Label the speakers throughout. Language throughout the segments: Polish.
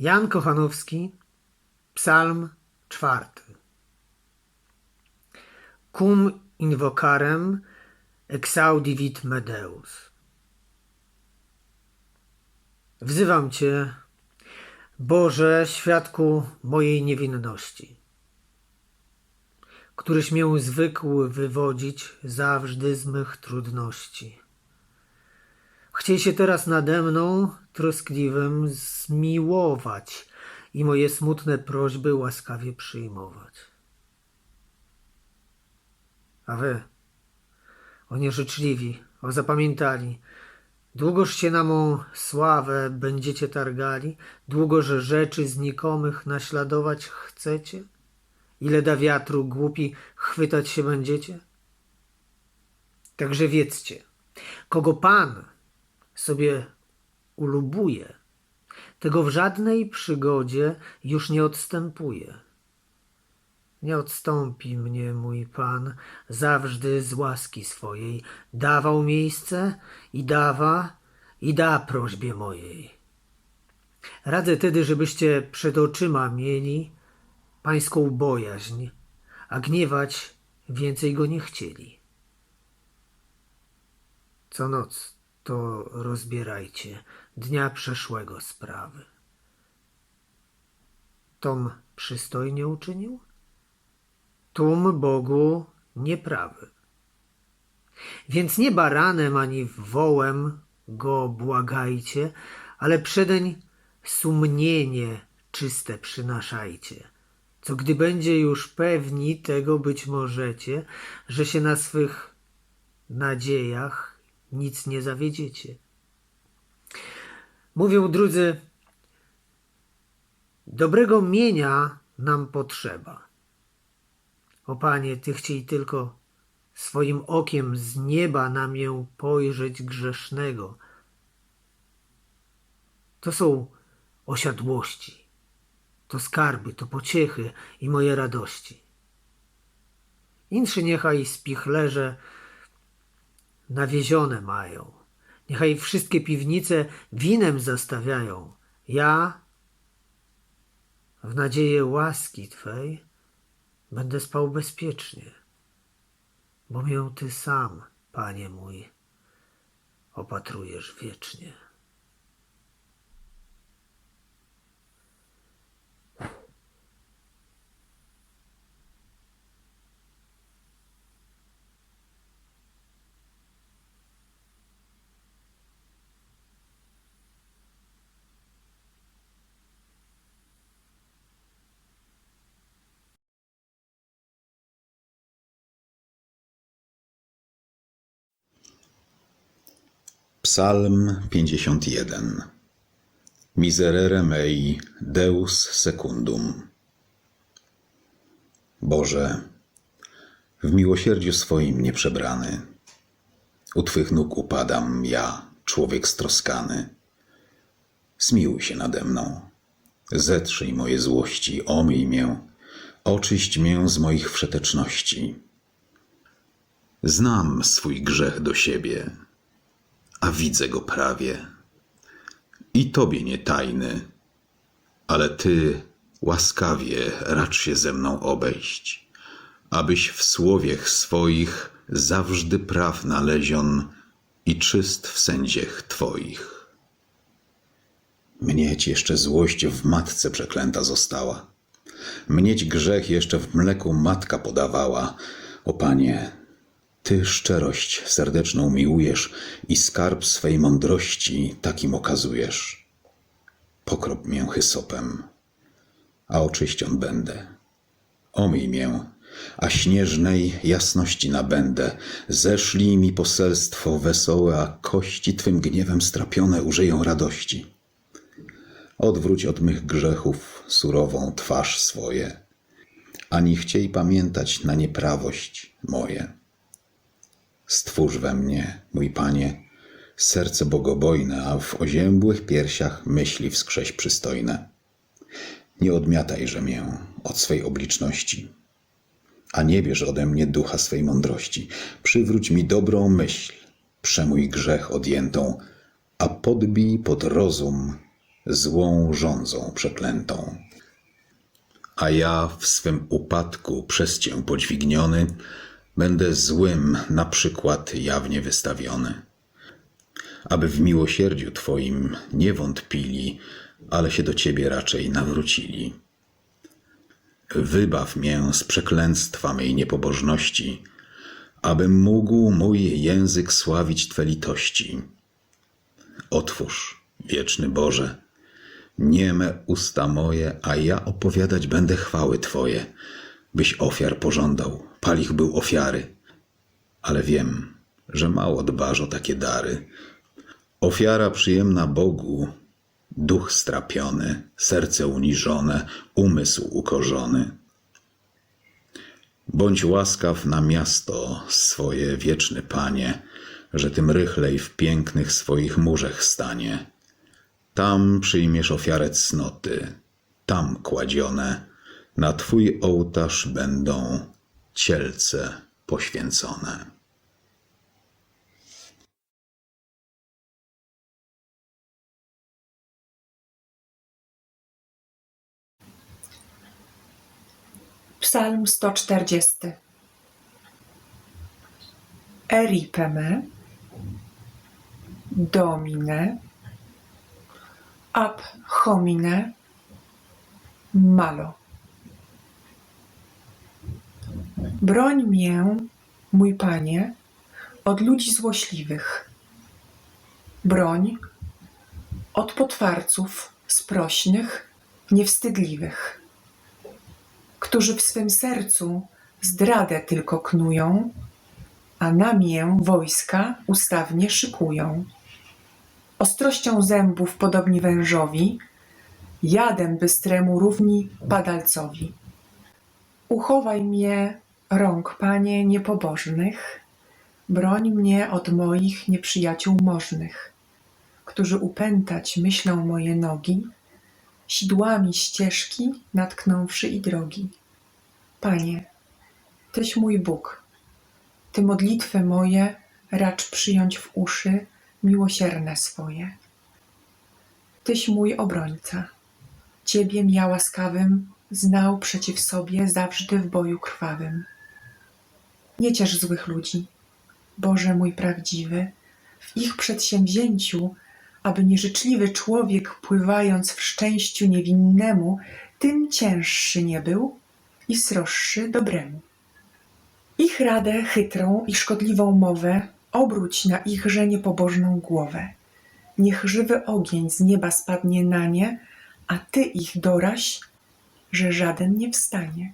Speaker 1: Jan Kochanowski, Psalm czwarty. Cum invocarem exaudivit Medeus. Wzywam Cię, Boże, świadku mojej niewinności, któryś mię zwykł wywodzić zawsze z mych trudności. Chciej się teraz nade mną troskliwym zmiłować i moje smutne prośby łaskawie przyjmować. A wy, o nieżyczliwi, o zapamiętali, długoż się na mą sławę będziecie targali, długo, że rzeczy znikomych naśladować chcecie? Ile da wiatru głupi chwytać się będziecie? Także wiedzcie, kogo Pan sobie ulubuje, tego w żadnej przygodzie już nie odstępuje. Nie odstąpi mnie mój Pan, zawsze z łaski swojej dawał miejsce i dawa i da prośbie mojej. Radzę tedy, żebyście przed oczyma mieli pańską bojaźń, a gniewać więcej go nie chcieli. Co noc to rozbierajcie dnia przeszłego sprawy. Tom przystojnie uczynił? Tum Bogu nieprawy. Więc nie baranem ani wołem go błagajcie, ale przedeń sumienie czyste przynaszajcie. Co gdy będzie już pewni tego być możecie, że się na swych nadziejach nic nie zawiedziecie. Mówią drudzy, dobrego mienia nam potrzeba. O Panie, Ty chciej tylko swoim okiem z nieba na mię pojrzeć grzesznego. To są osiadłości, to skarby, to pociechy i moje radości. Inszy niechaj spichlerze nawiezione mają. Niechaj wszystkie piwnice winem zastawiają. Ja, w nadzieję łaski Twej, będę spał bezpiecznie, bo mię Ty sam, Panie mój, opatrujesz wiecznie.
Speaker 2: Psalm 51 Miserere mei Deus secundum Boże, w miłosierdziu swoim nieprzebrany, u Twych nóg upadam ja, człowiek stroskany. Zmiłuj się nade mną, zetrzyj moje złości, omyj mię, oczyść mię z moich wszeteczności. Znam swój grzech do siebie, a widzę go prawie. I tobie nie tajny, ale ty łaskawie racz się ze mną obejść, abyś w słowiech swoich zawsze praw nalezion i czyst w sędziech twoich. Mnieć jeszcze złość w matce przeklęta została. Mnieć grzech jeszcze w mleku matka podawała. O Panie, ty szczerość serdeczną miłujesz i skarb swej mądrości takim okazujesz. Pokrop mię hysopem, a oczyścion będę. Omyj mię, a śnieżnej jasności nabędę. Zeszlij mi poselstwo wesołe, a kości Twym gniewem strapione użyją radości. Odwróć od mych grzechów surową twarz swoje, ani chciej pamiętać na nieprawość moje. Stwórz we mnie, mój Panie, serce bogobojne, a w oziębłych piersiach myśli wskrześ przystojne. Nie odmiatajże mię od swej obliczności, a nie bierz ode mnie ducha swej mądrości. Przywróć mi dobrą myśl, przemój grzech odjętą, a podbij pod rozum złą rządzą przeklętą. A ja w swym upadku przez cię podźwigniony będę złym na przykład jawnie wystawiony. Aby w miłosierdziu Twoim nie wątpili, ale się do Ciebie raczej nawrócili. Wybaw mię z przeklęstwa mej niepobożności, abym mógł mój język sławić Twe litości. Otwórz, wieczny Boże, nieme usta moje, a ja opowiadać będę chwały Twoje, byś ofiar pożądał, palich był ofiary. Ale wiem, że mało dbasz o takie dary. Ofiara przyjemna Bogu, duch strapiony, serce uniżone, umysł ukorzony. Bądź łaskaw na miasto swoje, wieczny Panie, że tym rychlej w pięknych swoich murzech stanie. Tam przyjmiesz ofiarę cnoty, tam kładzione, na Twój ołtarz będą cielce poświęcone.
Speaker 3: Psalm 140 Eripeme Domine Ab homine Malo Broń mię, mój Panie, od ludzi złośliwych. Broń od potwarców sprośnych, niewstydliwych którzy w swym sercu zdradę tylko knują, a na mię wojska ustawnie szykują. Ostrością zębów podobni wężowi, jadem bystremu równi padalcowi. Uchowaj mnie rąk, Panie, niepobożnych, broń mnie od moich nieprzyjaciół możnych, którzy upętać myślą moje nogi, sidłami ścieżki natknąwszy i drogi. Panie, Tyś mój Bóg, Ty modlitwy moje racz przyjąć w uszy miłosierne swoje. Tyś mój obrońca, Ciebiem ja łaskawym znał przeciw sobie zawsze w boju krwawym. Nie ciesz złych ludzi, Boże mój prawdziwy, w ich przedsięwzięciu aby nieżyczliwy człowiek, pływając w szczęściu niewinnemu, tym cięższy nie był i sroższy dobremu. Ich radę chytrą i szkodliwą mowę obróć na ichże niepobożną głowę. Niech żywy ogień z nieba spadnie na nie, a ty ich doraź, że żaden nie wstanie.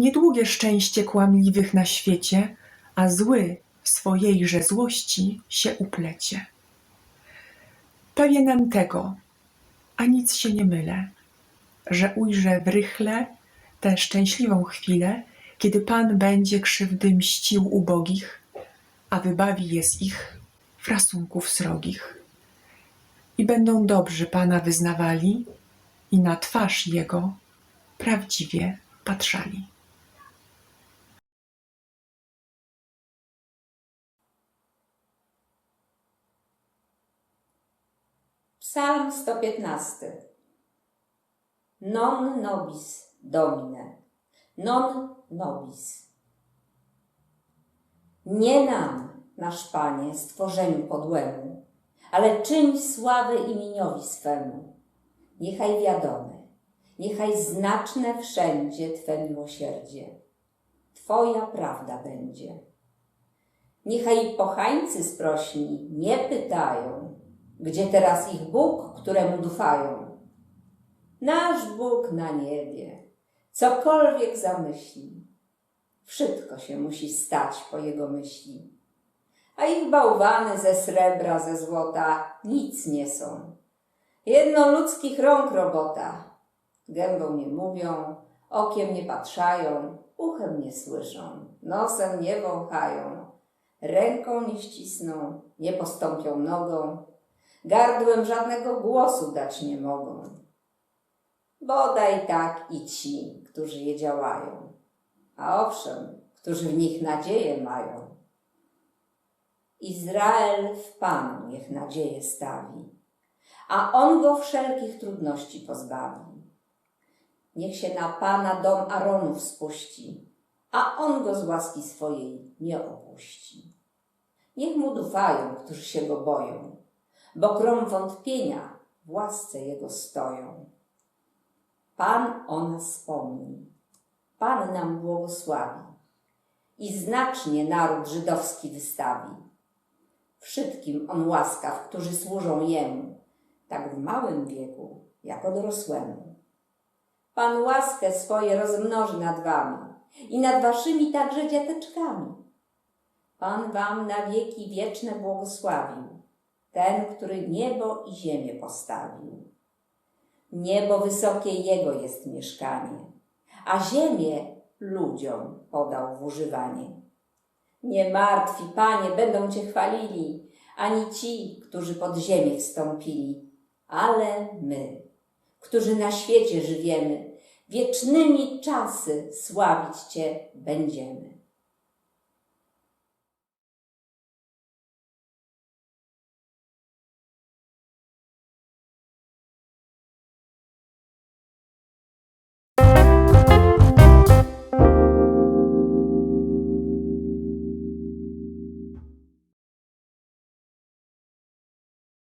Speaker 3: Niedługie szczęście kłamliwych na świecie, a zły w swojejże złości się uplecie. Pewienem tego, a nic się nie mylę, że ujrzę w rychle tę szczęśliwą chwilę, kiedy Pan będzie krzywdy mścił ubogich, a wybawi je z ich frasunków srogich. I będą dobrzy Pana wyznawali i na twarz Jego prawdziwie patrzali.
Speaker 4: Psalm 115. Non nobis Domine, non nobis. Nie nam, nasz Panie, stworzeniu podłemu, ale czyń sławy imieniowi swemu. Niechaj wiadome, niechaj znaczne wszędzie Twe miłosierdzie. Twoja prawda będzie. Niechaj pochańcy sprośni nie pytają, gdzie teraz ich Bóg, któremu dufają? Nasz Bóg na niebie, cokolwiek zamyśli, wszystko się musi stać po Jego myśli. A ich bałwany ze srebra, ze złota nic nie są. Jedno ludzkich rąk robota. Gębą nie mówią, okiem nie patrzają, uchem nie słyszą, nosem nie wąchają, ręką nie ścisną, nie postąpią nogą, gardłem żadnego głosu dać nie mogą. Bodaj tak i ci, którzy je działają, a owszem, którzy w nich nadzieję mają. Izrael w Panu niech nadzieję stawi, a On go wszelkich trudności pozbawi. Niech się na Pana dom Aronów spuści, a On go z łaski swojej nie opuści. Niech mu dufają, którzy się go boją, bo grom wątpienia w łasce Jego stoją. Pan o nas wspomni, Pan nam błogosławi i znacznie naród żydowski wystawi. Wszystkim On łaskaw, którzy służą Jemu, tak w małym wieku, jak o dorosłemu. Pan łaskę swoje rozmnoży nad wami i nad waszymi także dziateczkami. Pan wam na wieki wieczne błogosławił, ten, który niebo i ziemię postawił. Niebo wysokie Jego jest mieszkanie, a ziemię ludziom podał w używanie. Nie martwi, Panie, będą Cię chwalili, ani ci, którzy pod ziemię wstąpili, ale my, którzy na świecie żywiemy, wiecznymi czasy sławić Cię będziemy.